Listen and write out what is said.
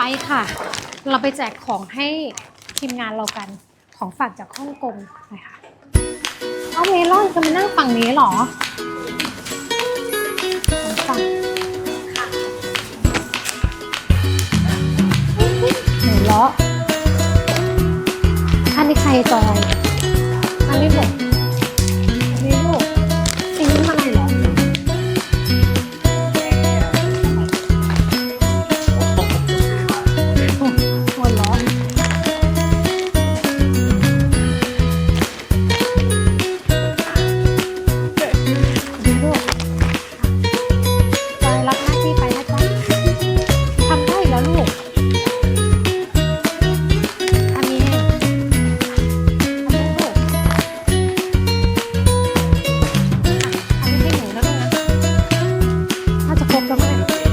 ไปค่ะ เราไปแจกของให้ทีมงานเรากันของฝากจากฮ่องกงไปค่ะเอาเมลอนจะมานั่งฝั่งนี้เหรอฝั่งฝากหนูเลาะอันนี้ใครจอย แล้วลูกทำยังไงททำให้หนูแล้วลูกน่าจะครบแล้วไหม